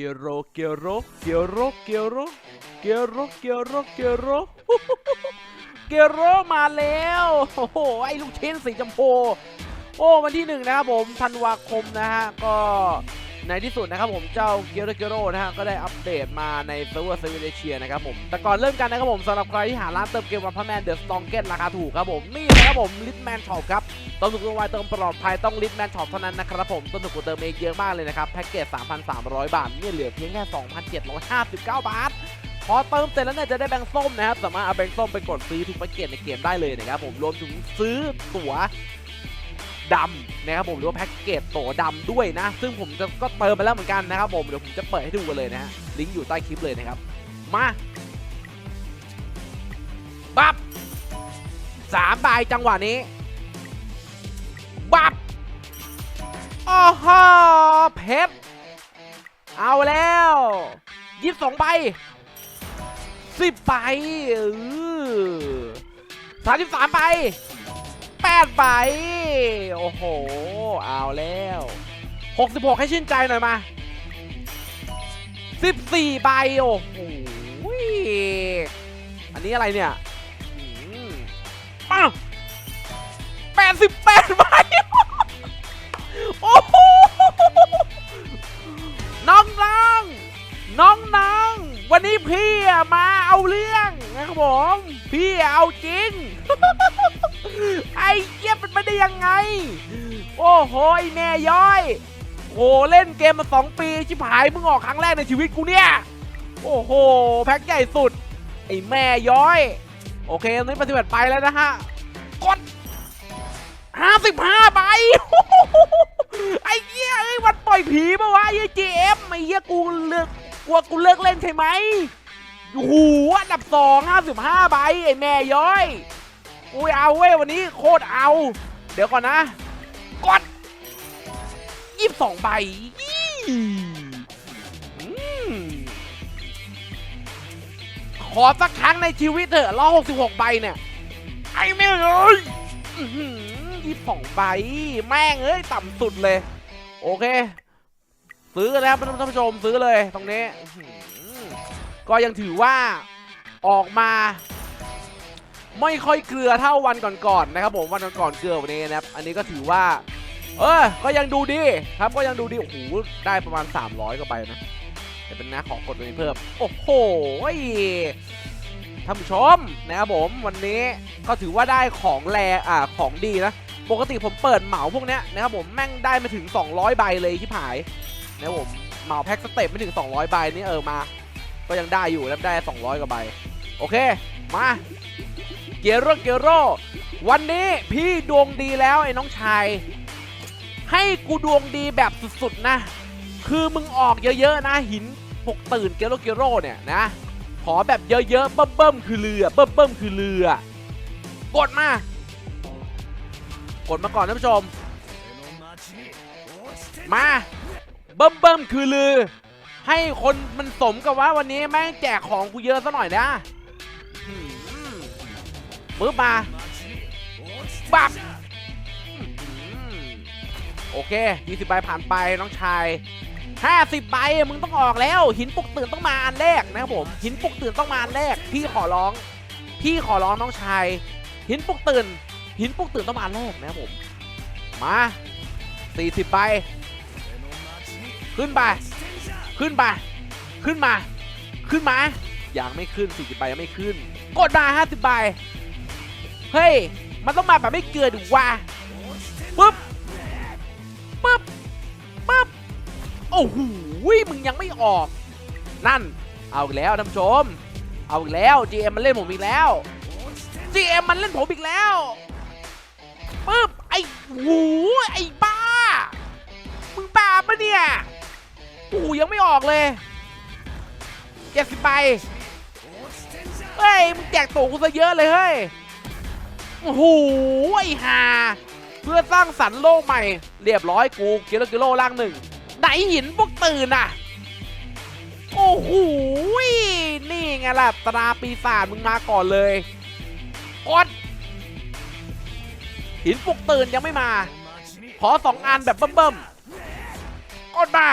กียโรเกียโรเกียโรเกียโรเกียโรเกียโรเกียโรเกียโรมาแล้วโอ้โหไอ้ลูกชิ้นสีชมพูโอ้วันที่หนึ่งนะครับผมธันวาคมนะฮะก็ในที่สุดนะครับผมเจ้าเกียโรเกียโรนะฮะก็ได้อัปเดตมาในเซิร์ฟเวอร์เซเวเชียนะครับผมแต่ก่อนเริ่มกันนะครับผมสำหรับใครที่หาร้านเติมเกมวันพันแมนเดอะสตองเกตราคาถูกครับผมนี่นะครับผมลิทแมนช็อปครับ เติมถูกเติมไวเติมปลอดภัยต้องลิทแมนช็อปเท่านั้นนะครับผมต้นถูกกว่าเติมเองเยอะมากเลยนะครับแพ็กเกจ 3,300 บาทเนี่ยเหลือเพียงแค่ 2,759 บาทพอเติมเสร็จแล้วเนี่ยจะได้แบงค์ส้มนะครับสามารถเอาแบงค์ส้มไปกดซื้อทุกแพ็กเกจในเกมได้เลยนะครับผมรวมถึงซื้อตั๋วดำนะครับผมหรือว่าแพ็กเกจตั๋วดำด้วยนะ ซึ่งผมจะก็เติมไปแล้วเหมือนกันนะครับผมเดี๋ยวผมจะเปิดให้ดูกันเลยนะฮะลิงก์อยู่ใต้คลิปเลยนะครับมาบับสามใบจังหวะนี้ บับโอ้โหเพชร เอาแล้วยี่สิบสองใบสิบใบสามสิบสามใบแปดใบโอ้โห เอาแล้วหกสิบหกให้ชื่นใจหน่อยมาสิบสี่ใบโอ้โหอันนี้อะไรเนี่ยแปดสิบแปดใบ วันนี้พี่มาเอาเรื่องนะครับผม พี่เอาจริง ไอ้เจี๊ยบเป็นไปได้ยังไง โอ้โหไอ้แม่ย้อย โอ้เล่นเกมมาสองปี ชิบหายมึงออกครั้งแรกในชีวิตกูเนี่ย โอ้โห แพ็คใหญ่สุด ไอ้แม่ย้อย โอเคตอนนี้ปฏิบัติไปแล้วนะฮะ กด55ใบไอ้เหี้ยเอ้วันปล่อยผีปะวะไอ้เจมไอ้เหี้ยกูเลิกก ลัวกูเลิกเล่นใช่ไหมโอ้โหอันดับสองห้าสิบห้าใบไอ้แม่ย้อยอุ้ยเอาเว้ยวันนี้โคตรเอา เดี๋ยวก่อนนะกดยี่สิบสองใบขอสักครั้งในชีวิตเถอะร้อยหกสิบหกใบเนี่ย ไอ้แม่เอ้ยยี่สิบสองใบ แม่งเอ้ย ต่ำสุดเลย โอเค ซื้อกันแล้วท่านผู้ชมซื้อเลยตรงนี้ ก็ยังถือว่าออกมา ไม่ค่อยเกลือเท่าวันก่อนๆนะครับผมวันก่อนๆเกลือวันนี้นะครับ อันนี้ก็ถือว่า เออก็ยังดูดีครับก็ยังดูดีโอ้โหได้ประมาณ 300กว่าใบนะแต่เป็นนะขอกดตัวนี้เพิ่ม โอ้โหท่านผู้ชมนะครับผมวันนี้ก็ถือว่าได้ของแรอ่าของดีนะ ปกติผมเปิดเหมาพวกเนี้ยนะครับผมแม่งได้มาถึง 200 ใบเลยที่ผาย นะผมเหมาแพ็กสเต็ปไม่ถึง 200 ใบนี่เออมา ก็ยังได้อยู่แล้วได้ 200 กว่าใบ โอเค มาเกียร์โรเกียร์โรวันนี้พี่ดวงดีแล้วไอ้น้องชาย ให้กูดวงดีแบบสุดๆนะ คือมึงออกเยอะๆนะ หินปกตื่นเกียร์โรเกียร์โรเนี่ยนะ ขอแบบเยอะๆเบิ่มๆคือเรือเบิ่มๆคือเรือกดมากดมาก่อนท่านผู้ชม มา เบิ่มเบิ่มคือลือ ให้คนมันสมกับว่าวันนี้แม่งแจกของกูเยอะซะหน่อยนะหืมปึ๊บมาบับอื้อหือโอเค20ใบผ่านไปน้องชาย 50ใบมึงต้องออกแล้ว หินปลุกตื่นต้องมาอันแรกนะครับผม หินปลุกตื่นต้องมาอันแรกพี่ขอร้องพี่ขอร้องน้องชาย หินปลุกตื่น หินปลุกตื่นต้องมาอันแรกนะครับผมมา40ใบ ขึ้นไป ขึ้นไป ขึ้นมา ขึ้นมา ยังไม่ขึ้น40ใบยังไม่ขึ้น กดมา50ใบ เฮ้ย มันต้องมาแบบไม่เกลือดิว่าปึ๊บ ปึ๊บ ปึ๊บ โอ้โห มึงยังไม่ออก นั่น เอาอีกแล้วท่านผู้ชม เอาอีกแล้ว GM มันเล่นผมอีกแล้ว GM มันเล่นผมอีกแล้วปึ๊บ ไอ้หูไอ้บ้า มึงบ้าปะเนี่ย โอ้โหยังไม่ออกเลยเจ็ดสิบใบเฮ้ยมึงแจกตัวกูซะเยอะเลยเฮ้ยโอ้โหไอ้ห่าเพื่อสร้างสรรค์โลกใหม่ เรียบร้อยกูกิโลกิโลล่างหนึ่งไหนหินพวกตื่นอะ โอ้โหนี่ไงล่ะตราปีศาจมึงมาก่อนเลยกดหินปลุกตื่นยังไม่มา ขอสองอันแบบเบิ่มๆกดมา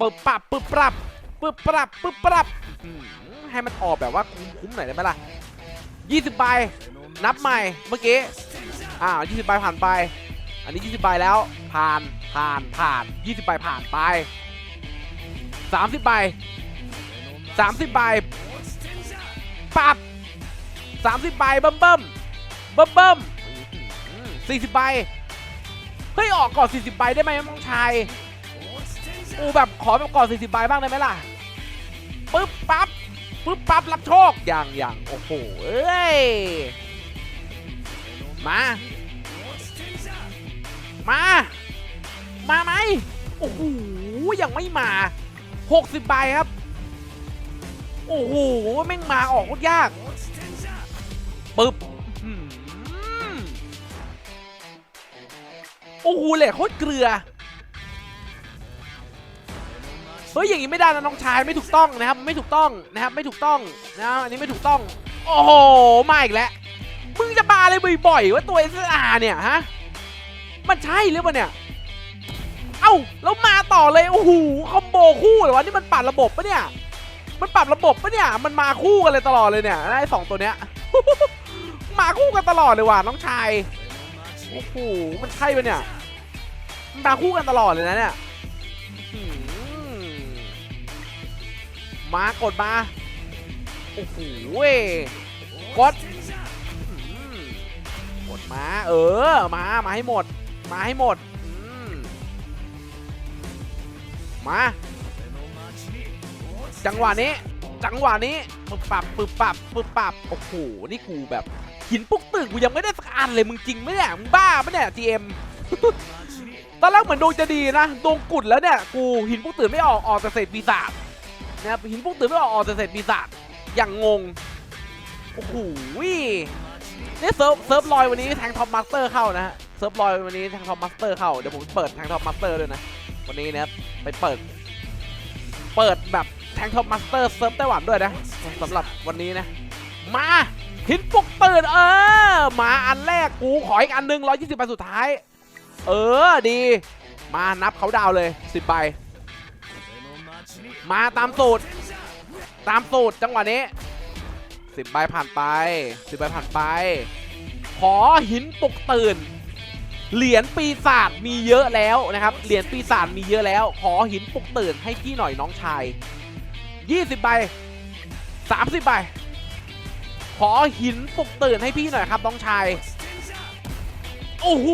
ปึ๊บปับปึ๊บปรับปึ๊บปรับปึ๊บปรับให้มันออกแบบว่าคุ้มๆหน่อยได้ไหมล่ะ20ใบนับใหม่เมื่อกี้อ่า20ใบผ่านไป อันนี้ 20ใบแล้วผ่านผ่านผ่าน 20ใบผ่านไป 30ใบ30ใบปับ30ใบเบิ่มเบิ่มเบิ่มเบิ่ม40ใบเฮ้ยออกก่อน40ใบได้ไหมน้องชาย อูแบบขอแบบก่อน40ใบบ้างได้ไหมล่ะปึ๊บปั๊บปึ๊บปั๊บรับโชคอย่างอย่างโอ้โหเอ้ยมามา มาไหมโอ้โหยังไม่มา 60ใบครับ โอ้โหแม่งมาออกโคตรยากปึ๊บโอ้โหเหล็กโคตรเกลือ เฮ้ยอย่างนี้ไม่ได้นะน้องชายไม่ถูกต้องนะครับไม่ถูกต้องนะครับไม่ถูกต้องนะอันนี้ไม่ถูกต้อง โอ้โหมาอีกแล้วมึงจะมาอะไรบ่อยๆว่าตัว SR เนี่ยฮะมันใช่หรือเปล่าเนี่ยเอ้าแล้วมาต่อเลยโอ้โหคอมโบคู่เหรอวะนี่มันปรับระบบปะเนี่ยมันปรับระบบปะเนี่ยมันมาคู่กันเลยตลอดเลยเนี่ยไอ้สองตัวเนี้ยมาคู่กันตลอดเลยว่ะน้องชายโอ้โหมันใช่ปะเนี่ยมันมาคู่กันตลอดเลยนะเนี่ย มากดมา โอ้โหเว้ยกดกดมา เออ มา มาให้หมด มาให้หมด มา จังหวะนี้ จังหวะนี้ปึ๊บปับปึ๊บปับปึ๊บปับ โอ้โห นี่กูแบบหินปุกตึกกูยังไม่ได้สักอันเลยมึงจริงไหมเนี่ย มึงบ้าปะเนี่ย GM ตอนแรกเหมือนดวงจะดีนะดวงกุดแล้วเนี่ย กูหินปุกตื่นไม่ออก ออกแต่เศษปีศาจ นะครับหินปุกตื่นไม่ออกออกแต่เศษปีศาจอย่างงง โอ้โหนี่เซิร์ฟเซิร์ฟลอยวันนี้แทงท็อปมาสเตอร์เข้านะฮะเซิร์ฟลอยวันนี้แทงท็อปมาสเตอร์เข้า เดี๋ยวผมเปิดแทงท็อปมาสเตอร์ด้วยนะ วันนี้นะครับไปเปิด เปิดแบบแทงท็อปมาสเตอร์เซิร์ฟไต้หวันด้วยนะสำหรับวันนี้นะ มาหินปุกตื่นเออมาอันแรกกูขออีกอันหนึ่ง120ใบสุดท้าย เออดี มานับเขาดาวเลย10ใบ มาตามสูตร ตามสูตรจังหวะนี้10ใบผ่านไป10ใบผ่านไป ขอหินปลุกตื่น เหรียญปีศาจมีเยอะแล้วนะครับ เหรียญปีศาจมีเยอะแล้ว ขอหินปลุกตื่นให้พี่หน่อยน้องชาย20ใบ30ใบ ขอหินปลุกตื่นให้พี่หน่อยครับน้องชาย โอ้โห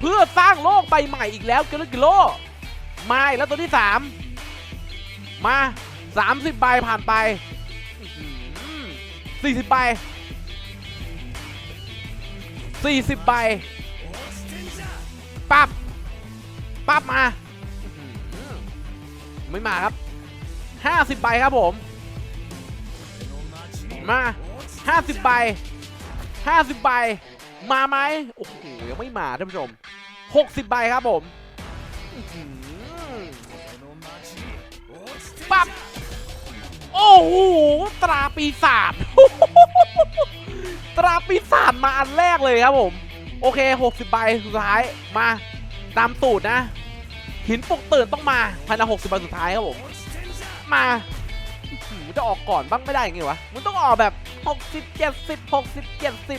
เพื่อสร้างโลกใบใหม่อีกแล้วกิโลกิโล มาแล้วตัวที่3ม มา 30 ใบผ่านไป 40 ใบ 40 ใบ ปั๊บ ปั๊บมา ไม่มาครับ 50 ใบครับผม มา 50 ใบ 50 ใบ มาไหม โอ้โห ยังไม่มาท่านผู้ชม 60 ใบครับผม ปั๊บโอ้โหตราปีศาจตราปีศาจมาอันแรกเลยครับผม โอเค 60ใบสุดท้ายมาตามตูดนะ หินปลุกตื่นต้องมาภายใน60ใบสุดท้ายครับผมมาจะออกก่อนบ้างไม่ได้ไงวะมันต้องออกแบบ 60 70 60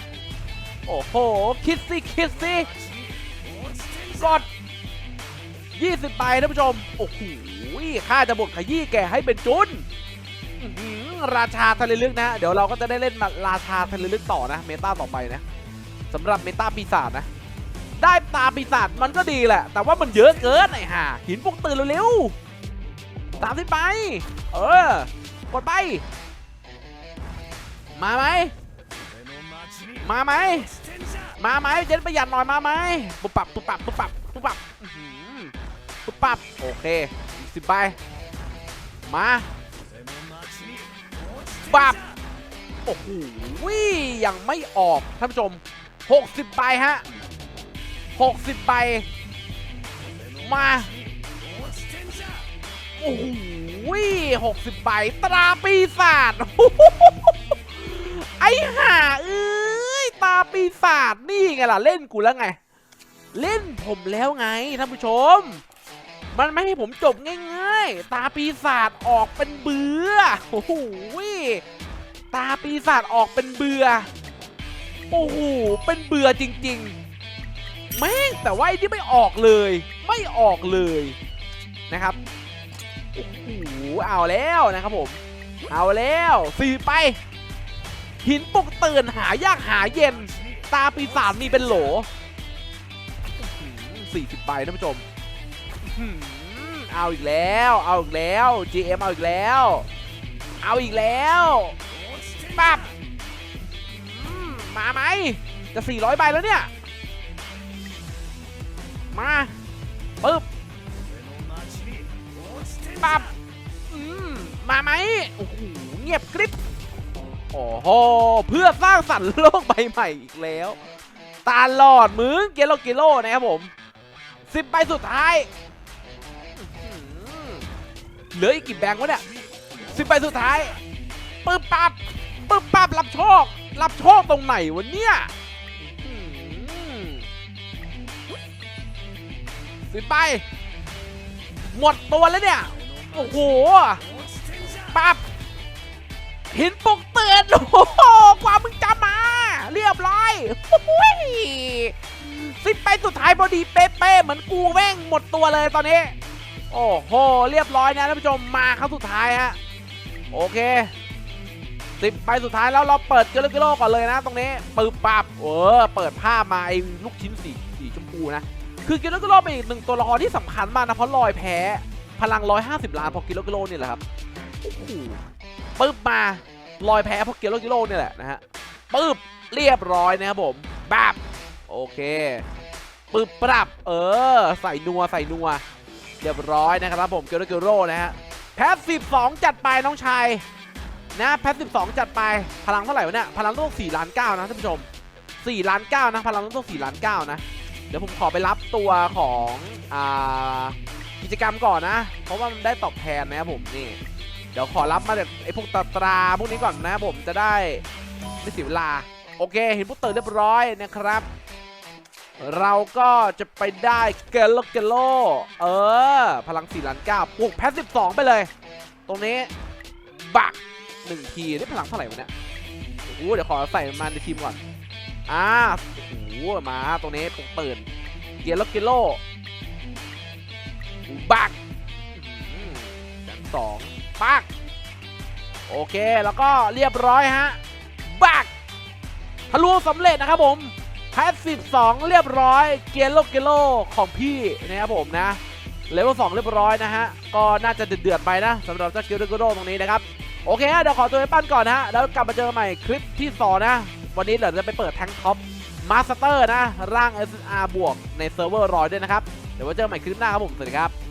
70 โอ้โห คิดสิคิดสิกด20ใบท่านผู้ชม โอ้โห ข้าจะบทขยี้แกให้เป็นจุนราชาทะเลลึกนะ เดี๋ยวเราก็จะได้เล่นราชาทะเลลึกต่อนะ เมตาต่อไปนะสำหรับเมตาปีศาจนะ ได้ตาปีศาจมันก็ดีแหละ แต่ว่ามันเยอะเกินไอ้ห่าหินปลุกตื่นเร็วๆสามสิบไป เออกดไป มาไหมมาไหมมาไหมเจนประหยัดหน่อยมาไหมปุบปับปุบปับปุบปับปุบปับปุบปับโอเค สิบใบมาปับโอ้โหยังไม่ออกท่านผู้ชม 60 ใบฮะ 60 ใบ มา โอ้โหหกสิบใบ ตราปีศาจไอ้ห่าเอ้ย ตาปีศาจนี่ไงล่ะ เล่นกูแล้วไง เล่นผมแล้วไงท่านผู้ชม มันไม่ให้ผมจบง่ายๆ ตาปีศาจออกเป็นเบือโอ้โหตาปีศาจออกเป็นเบือโอ้โหเป็นเบือจริงๆ แม่งแต่ว่าไอ้ที่ไม่ออกเลย ไม่ออกเลยนะครับโอ้โหเอาแล้วนะครับผม เอาแล้วสี่ไป หินปลุกตื่นหายากหาเย็น ตาปีศาจมีเป็นโหลสี่สิบใบท่านผู้ชม หือเอาอีกแล้ว เอาอีกแล้ว GM เอาอีกแล้ว เอาอีกแล้วปั๊บอืมมาไหม จะ 400 ใบแล้วเนี่ย มาปึ๊บปั๊บอืมมาไหม โอ้โห เงียบกริบโอ้โห เพื่อสร้างสรรค์โลกใบใหม่อีกแล้ว ตาหลอดมึงเกโลเกโลนะครับผมสิบใบสุดท้าย เหลืออีกกี่แบงค์วะเนี่ยสิบใบสุดท้ายปึ๊บปั๊บปึ๊บปั๊บรับโชครับโชคตรงไหนวะเนี่ยสิบใบหมดตัวแล้วเนี่ย โอ้โหปั๊บหินปุกเตือนโอ้โหความมึงจำมา เรียบร้อยโอ้ยสิบไปสุดท้ายพอดีเป๊ะๆเหมือนกูแม่งหมดตัวเลยตอนนี้ โอ้โห เรียบร้อยนะท่านผู้ชมมาเข้าสุดท้ายฮะโอเคสิบไปสุดท้ายแล้วเราเปิดเกลือกิโลก่อนเลยนะตรงนี้ปึ๊บปับเออเปิดภามาไอ้ลูกชิ้นสีสีชมพูนะคือกิโลกิโลเป็นอีกหนึ่งตัวละครที่สำคัญมากนะเพราะลอยแพ้พลัง 150 ล้านพอกิโลกิโลนี่แหละครับโอ้โหปึ๊บมาลอยแพ้เพราะเกียร์โลกิโลเนี่ยแหละนะฮะปึ๊บเรียบร้อยนะครับผมบับโอเคปึ๊บปรับ เออ ใส่นัวใส่นัว เรียบร้อยนะครับผมเกียร์โลโลนะฮะแพสสิบสองจัดไปน้องชายนะแพสสิบสองจัดไปพลังเท่าไหร่วะเนี่ยพลังต้องสี่ล้านเก้านะท่านผู้ชมสี่ล้านเก้านะพลังต้องสี่ล้านเก้านะเดี๋ยวผมขอไปรับตัวของอ่ากิจกรรมก่อนนะ เพราะว่ามันได้ตอบแทนนะครับผมนี่เดี๋ยวขอรับมาแบบไอ้พวกตราตราพวกนี้ก่อนนะผมจะได้ไม่เสียเวลาโอเค เห็นพวกเตอร์เรียบร้อยนะครับ เราก็จะไปได้เกลโลเกลโลเออ พลัง4ล้าน9ปลุกแพส12ไปเลย ตรงนี้บักหนึ่งทีได้พลังเท่าไหร่วะเนี่ยโอ้โหเดี๋ยวขอใส่มันในทีมก่อนอ่าโอ้โหมาตรงนี้ปลุกตื่นเกลโลเกลโลบักหือแสนสองปักโอเคแล้วก็เรียบร้อยฮะบักทะลุสำเร็จนะครับผม แพทสิบสองเรียบร้อยเกียร์โลเกโลของพี่นะครับผมนะเลเวลสองเรียบร้อยนะฮะ ก็น่าจะเดือดๆไปนะสำหรับเจ้าเกียร์โลเกโลตรงนี้นะครับ โอเคฮะเดี๋ยวขอตัวไปปั้นก่อนนะฮะ แล้วกลับมาเจอใหม่คลิปที่สองนะ วันนี้เดี๋ยวจะไปเปิดแทงท็อปมาสเตอร์นะ ร่าง SR บวกในเซิร์ฟเวอร์รอยด้วยนะครับ เดี๋ยวไว้เจอใหม่คลิปหน้าครับผม สวัสดีครับ